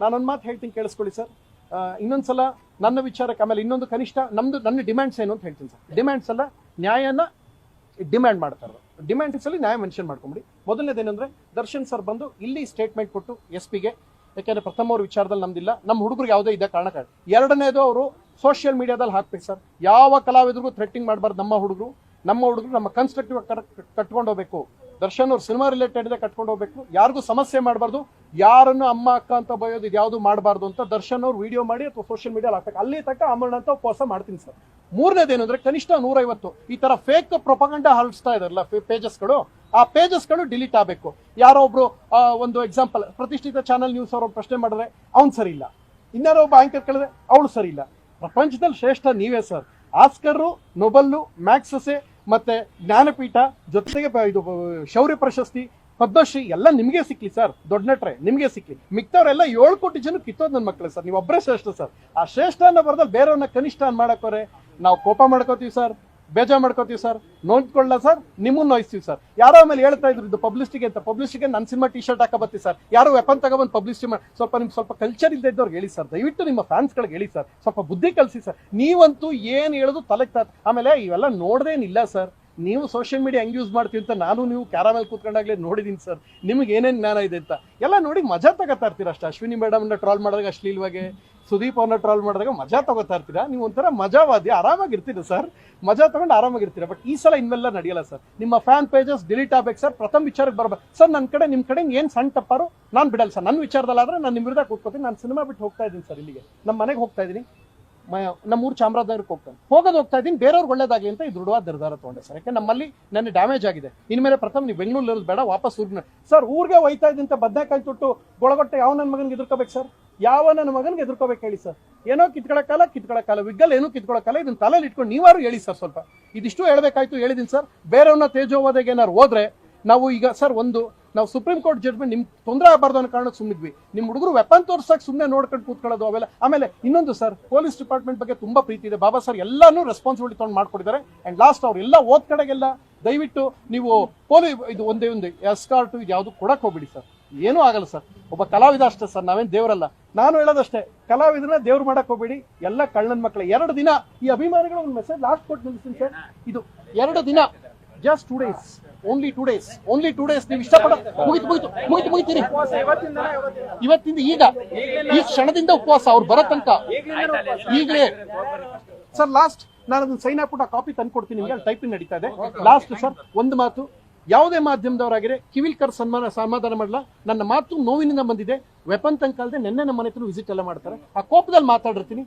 ನಾನೊಂದು ಮಾತು ಹೇಳ್ತೀನಿ ಕೇಳಿಸ್ಕೊಳ್ಳಿ ಸರ್. ಇನ್ನೊಂದ್ಸಲ ನನ್ನ ವಿಚಾರಕ್ಕೆ ಆಮೇಲೆ ಇನ್ನೊಂದು ಕನಿಷ್ಠ ನಮ್ದು ನನ್ನ ಡಿಮ್ಯಾಂಡ್ಸ್ ಏನು ಅಂತ ಹೇಳ್ತೀನಿ ಸರ್. ಡಿಮ್ಯಾಂಡ್ಸ್ ಅಲ್ಲ, ನ್ಯಾಯನ ಡಿಮ್ಯಾಂಡ್ ಮಾಡ್ತಾರೆ ಡಿಮ್ಯಾಂಡ್ಸ್ ಅಲ್ಲಿ ನ್ಯಾಯ ಮೆನ್ಷನ್ ಮಾಡ್ಕೊಂಬಿಡಿ. ಮೊದಲನೇದೇನೆಂದ್ರೆ, ದರ್ಶನ್ ಸರ್ ಬಂದು ಇಲ್ಲಿ ಸ್ಟೇಟ್ಮೆಂಟ್ ಕೊಟ್ಟು ಎಸ್ ಪಿಗೆ ಯಾಕೆಂದ್ರೆ ಪ್ರಥಮ ಅವ್ರ ವಿಚಾರದಲ್ಲಿ ನಮ್ದಿಲ್ಲ ನಮ್ಮ ಹುಡುಗರಿಗೆ ಯಾವುದೇ ಇದೆ ಕಾರಣ ಎರಡನೇದು ಅವರು ಸೋಷಿಯಲ್ ಮೀಡಿಯಾದಲ್ಲಿ ಹಾಕ್ಬೇಕು ಸರ್. ಯಾವ ಕಲಾವಿದರಿಗೂ ಥ್ರೆಟ್ಟಿಂಗ್ ಮಾಡಬಾರ್ದು ನಮ್ಮ ಹುಡುಗರು. ನಮ್ಮ ಹುಡುಗರು ನಮ್ಮ ಕನ್ಸ್ಟ್ರಕ್ಟಿವ್ ಕಟ್ಕೊಂಡು ಹೋಗ್ಬೇಕು. ದರ್ಶನ್ ಅವ್ರು ಸಿನಿಮಾ ರಿಲೇಟೆಡ್ ಇದೆ ಕಟ್ಕೊಂಡು ಹೋಗ್ಬೇಕು. ಯಾರಿಗೂ ಸಮಸ್ಯೆ ಮಾಡಬಾರ್ದು. ಯಾರನ್ನು ಅಮ್ಮ, ಅಕ್ಕ ಅಂತ ಬಯೋದು ಯಾವುದು ಮಾಡಬಾರ್ದು ಅಂತ ದರ್ಶನ್ ಅವ್ರು ವಿಡಿಯೋ ಮಾಡಿ ಅಥವಾ ಸೋಷಿಯಲ್ ಮೀಡಿಯಾ ಹಾಕ್ಬೇಕು. ಅಲ್ಲಿ ತಕ್ಕ ಅಮರಣ ಅಂತ ಉಪವಾಸ ಮಾಡ್ತೀನಿ ಸರ್. ಮೂರನೇದೇನು ಅಂದ್ರೆ ಕನಿಷ್ಠ ನೂರೈವತ್ತು. ಈ ತರ ಫೇಕ್ ಪ್ರೊಪಗಂಡ ಹರಡಿಸ್ತಾ ಇದಾರಲ್ಲ ಪೇಜಸ್ಗಳು ಆ ಪೇಜಸ್ಗಳು ಡಿಲೀಟ್ ಆಗಬೇಕು. ಯಾರೋ ಒಬ್ರು ಒಂದು ಎಕ್ಸಾಂಪಲ್ ಪ್ರತಿಷ್ಠಿತ ಚಾನಲ್ ನ್ಯೂಸ್ ಅವರು ಪ್ರಶ್ನೆ ಮಾಡಿದ್ರೆ ಅವ್ನು ಸರಿ ಇಲ್ಲ. ಇನ್ನಾರೋ ಒಬ್ಬ ಆಂಕರ್ ಕೇಳಿದ್ರೆ ಅವಳು ಸರಿ ಇಲ್ಲ. ಪ್ರಪಂಚದಲ್ಲಿ ಶ್ರೇಷ್ಠ ನೀವೇ ಸರ್. ಆಸ್ಕರ್, ನೊಬಲ್ಲು, ಮ್ಯಾಕ್ಸಸೆ ಮತ್ತೆ ಜ್ಞಾನಪೀಠ ಜೊತೆಗೆ ಇದು ಶೌರ್ಯ ಪ್ರಶಸ್ತಿ, ಪದ್ಮಶ್ರೀ ಎಲ್ಲ ನಿಮಗೆ ಸಿಕ್ಲಿ ಸರ್. ದೊಡ್ಡ ನಟ್ರೆ, ನಿಮಗೆ ಸಿಕ್ಲಿ. ಮಿಕ್ತವ್ರೆಲ್ಲ ಏಳು ಕೋಟಿ ಜನ ಕಿತ್ತೋದು ನನ್ನ ಮಕ್ಕಳು ಸರ್. ನೀವು ಒಬ್ಬರೇ ಶ್ರೇಷ್ಠ ಸರ್. ಆ ಶ್ರೇಷ್ಠ ಅನ್ನೋ ಬರ್ದಲ್ಲಿ ಬೇರೆಯವ್ರನ್ನ ಕನಿಷ್ಠ ಅನ್ ಮಾಡಕೋರೆ ನಾವು ಕೋಪ ಮಾಡ್ಕೋತೀವಿ ಸರ್. ಬೇಜಾರ್ ಮಾಡ್ಕೋತೀವಿ ಸರ್. ನೋಡ್ಕೊಳ್ಳ ಸರ್, ನಿಮ್ಮನ್ನು ನೋಯಿಸ್ತೀವಿ ಸರ್. ಯಾರೋ ಆಮೇಲೆ ಹೇಳ್ತಾ ಇದ್ರು, ಇದು ಪಬ್ಲಿಸಿಟಿಗೆ ಅಂತ. ಪಬ್ಲಿಸಿಟಿಗೆ ನನ್ನ ಸಿನಿಮಾ ಟಿ ಶರ್ಟ್ ಹಾಕೋ ಬರ್ತೀವಿ ಸರ್. ಯಾರೋ ವೆಪನ್ ತಗೊಬಂದು ಪಬ್ಲಿಸ್ಟಿ ಮಾಡಿ ಸ್ವಲ್ಪ ನಿಮ್ಗೆ ಸ್ವಲ್ಪ ಕಲ್ಚರ್ ಇಲ್ಲದೆ ಇದ್ದವ್ರಿಗೆ ಹೇಳಿ ಸರ್. ದಯವಿಟ್ಟು ನಿಮ್ಮ ಫ್ಯಾನ್ಸ್ಗಳಿಗೆ ಹೇಳಿ ಸರ್. ಸ್ವಲ್ಪ ಬುದ್ಧಿ ಕಲಿಸಿ ಸರ್. ನೀವಂತೂ ಏನು ಹೇಳೋದು ತಲೆಗೆ ಆಮೇಲೆ ಇವೆಲ್ಲ ನೋಡ್ದೇನಿಲ್ಲ ಸರ್. ನೀವು ಸೋಷಿಯಲ್ ಮೀಡಿಯಾ ಹೆಂಗೆ ಯೂಸ್ ಮಾಡ್ತೀವಿ ಅಂತ ನಾನು ನೀವು ಕ್ಯಾರಾಮೆಲ್ ಕೂತ್ಕೊಂಡಾಗಲೇ ನೋಡಿದೀನಿ ಸರ್ ನಿಮ್ಗೆ ಏನೇನು ಜ್ಞಾನ ಇದೆ ಅಂತ. ಎಲ್ಲ ನೋಡಿ ಮಜಾ ತಗೋತಾ ಇರ್ತೀರ ಅಷ್ಟೇ. ಅಶ್ವಿನಿ ಮೇಡಮ್ನ ಟ್ರಾಲ್ ಮಾಡಿದಾಗ ಅಶ್ಲೀಲ್ವಾಗೆ, ಸುದೀಪ್ ಅವ್ರನ್ನ ಟ್ರಾಲ್ ಮಾಡಿದಾಗ ಮಜಾ ತಗೋತಾ ಇರ್ತೀರಾ? ನೀವು ಒಂಥರ ಮಜಾವಾದಿ ಆರಾಮಾಗಿರ್ತೀರ ಸರ್ ಮಜಾ ತಗೊಂಡು ಆರಾಮಾಗಿರ್ತೀರ ಬಟ್ ಈ ಸಲ ಇನ್ವೆಲ್ಲ ನಡೆಯಲ್ಲ ಸರ್ ನಿಮ್ಮ ಫ್ಯಾನ್ ಪೇಜಸ್ ಡಿಲೀಟ್ ಆಗ್ಬೇಕು ಸರ್ ಪ್ರಥಮ ವಿಚಾರಕ್ಕೆ ಬರಬೇಕು ಸರ್ ನನ್ನ ಕಡೆ ನಿಮ್ಮ ಕಡೆ ಏನು ಸಣ್ಣ ತಪ್ಪಾರು? ನಾನು ಬಿಡಲ್ಲ ಸರ್ ನನ್ನ ವಿಚಾರದಲ್ಲಾದ್ರೆ ನಾನು ನಿಮ್ಮ ವಿರುದ್ಧ ಕೂತ್ಕೋತೀನಿ. ನಾನು ಸಿನಿಮಾ ಬಿಟ್ಟು ಹೋಗ್ತಾ ಇದ್ದೀನಿ ಸರ್ ಇಲ್ಲಿಗೆ. ನಮ್ಮ ಮನೆಗೆ ಹೋಗ್ತಾ ಇದ್ದೀನಿ. ನಮ್ಮೂರು ಚಾಮರಾಜನಗರಕ್ಕೆ ಹೋಗ್ತಾನೆ. ಹೋಗೋದು ಹೋಗ್ತಾ ಇದ್ದೀನಿ. ಬೇರೆಯವ್ರಿಗೆ ಒಳ್ಳೇದಾಗಿ ಅಂತ ಈ ದೃಢವಾದ ನಿರ್ಧಾರ ತಗೊಂಡೆ ಸರ್. ಯಾಕೆ ನಮ್ಮಲ್ಲಿ ನನ್ನ ಡ್ಯಾಮೇಜ್ ಆಗಿದೆ. ಇನ್ಮೇಲೆ ಪ್ರಥಮ ನೀವು ಬೆಂಗಳೂರಲ್ಲಿ ಬೇಡ, ವಾಪಸ್ ಊರಿನ ಸರ್, ಊರಿಗೆ ಹೋಯ್ತಾ ಇದ್ದಂತ ಬದನೆಕಾಯಿ ತೊಟ್ಟು ಗೊಳಗೊಟ್ಟೆ ಯಾವ ನನ್ನ ಮಗನಿಗೆ ಎದುರ್ಕೋಬೇಕು ಸರ್? ಯಾವ ನನ್ನ ಮಗನಿಗೆ ಎದುರ್ಕೋಬೇಕು ಹೇಳಿ ಸರ್? ಏನೋ ಕಿತ್ಕೊಳಕ್ಕಲ್ಲ ಕಿತ್ಕೊಳಕ್ಕಲ್ಲ ವಿಗ್ಗಲ್ ಏನೂ ಕಿತ್ಕೊಳಕ್ಕಲ್ಲ ಇದನ್ನ ತಲೆಯಲ್ಲಿ ಇಟ್ಕೊಂಡು ನೀವಾರು ಹೇಳಿ ಸರ್ ಸ್ವಲ್ಪ. ಇದಿಷ್ಟು ಹೇಳ್ಬೇಕಾಯ್ತು ಹೇಳಿದ್ದೀನಿ ಸರ್. ಬೇರೆಯವ್ರನ್ನ ತೇಜೋವಾದಾಗ ಏನಾರು ಹೋದ್ರೆ ನಾವು ಈಗ ಸರ್, ಒಂದು ನಾವು ಸುಪ್ರೀಂ ಕೋರ್ಟ್ ಜಡ್ಜ್ಮೆಂಟ್ ನಿಮ್ಗೆ ತೊಂದರೆ ಆಗಬಾರ್ದು ಅನ್ನೋ ಕಾರಣಕ್ಕೆ ಸುಮ್ಮಿದ್ವಿ ನಿಮ್ಮ ಹುಡುಗರು ವೆಪನ್ ತೋರ್ಸಕ್ಕೆ ಸುಮ್ಮನೆ ನೋಡ್ಕೊಂಡು ಕೂತ್ಕೊಳ್ಳೋದು ಅವೆಲ್ಲ. ಆಮೇಲೆ ಇನ್ನೊಂದು ಸರ್ ಪೊಲೀಸ್ ಡಿಪಾರ್ಟ್ಮೆಂಟ್ ಬಗ್ಗೆ ತುಂಬಾ ಪ್ರೀತಿ ಇದೆ. ಬಾಬಾ ಸರ್ ಎಲ್ಲಾನು ರೆಸ್ಪಾನ್ಸಿಬಿಲಿಟಿ ತೊಗೊಂಡು ಮಾಡ್ಕೊಟ್ಟಿದ್ದಾರೆ. ಅಂಡ್ ಲಾಸ್ಟ್ ಅವ್ರೆಲ್ಲ ಓದ್ ಕಡೆಗೆಲ್ಲ ದಯವಿಟ್ಟು ನೀವು ಪೊಲೀಸ್ ಇದು ಒಂದೇ ಒಂದು ಎಸ್ಕಾರ್ಟು ಇದು ಯಾವುದು ಕೊಡಕ್ ಹೋಗ್ಬಿಡಿ ಸರ್ ಏನೂ ಆಗಲ್ಲ ಸರ್ ಒಬ್ಬ ಕಲಾವಿದ ಅಷ್ಟೇ ಸರ್ ನಾವೇನ್ ದೇವರಲ್ಲ. ನಾನು ಹೇಳೋದಷ್ಟೇ ಕಲಾವಿದನ ದೇವ್ರು ಮಾಡಕ್ ಹೋಗ್ಬೇಡಿ. ಎಲ್ಲ ಕಳ್ಳನ ಮಕ್ಕಳ ಎರಡು ದಿನ ಈ ಅಭಿಮಾನಿಗಳ ಒಂದು ಮೆಸೇಜ್ ಲಾಸ್ಟ್ ಕೊಟ್ಟು ನಿಲ್ತೀನಿ ಸರ್ ಇದು ಎರಡು ದಿನ just two days only two days only two days ನೀವು ಇಷ್ಟಪಡ ಮುಗಿತು ಮುಗಿತು ಮುಗಿತು, ಮುಗಿತೀರಿ. ಇವತ್ತಿಂದ ಈಗ, ಈ ಕ್ಷಣದಿಂದ ಉಪವಾಸ ಅವ್ರು ಬರೋ ತನಕ. ಈಗಲೇ. ಸರ್ ಲಾಸ್ಟ್ ನಾನು ಅದನ್ನ ಸೈನ್ ಹಾಕ್ಬಿಟ್ಟು ಕಾಪಿ ತಂದ್ಕೊಡ್ತೀನಿ. ನಿಮಗೆ ಟೈಪಿಂಗ್ ನಡೀತಾ ಇದೆ. ಲಾಸ್ಟ್ ಸರ್ ಒಂದು ಮಾತು. ಯಾವುದೇ ಮಾಧ್ಯಮದವರಾಗಿರೆ, ಕಿವಿಲ್ಕರ್ ಸನ್ಮಾನ, ಸಮಾಧಾನ ಮಾಡಲ್ಲ ನನ್ನ ಮಾತು ನೋವಿನಿಂದ ಬಂದಿದೆ. ವೆಪನ್ ತಂಕಾಲದೆ ನೆನ್ನೆ ನಮ್ಮ ಮನೆ ಹತ್ರ ವಿಸಿಟ್ ಎಲ್ಲ ಮಾಡ್ತಾರೆ. ಆ ಕೋಪದಲ್ಲಿ ಮಾತಾಡಿರ್ತೀನಿ.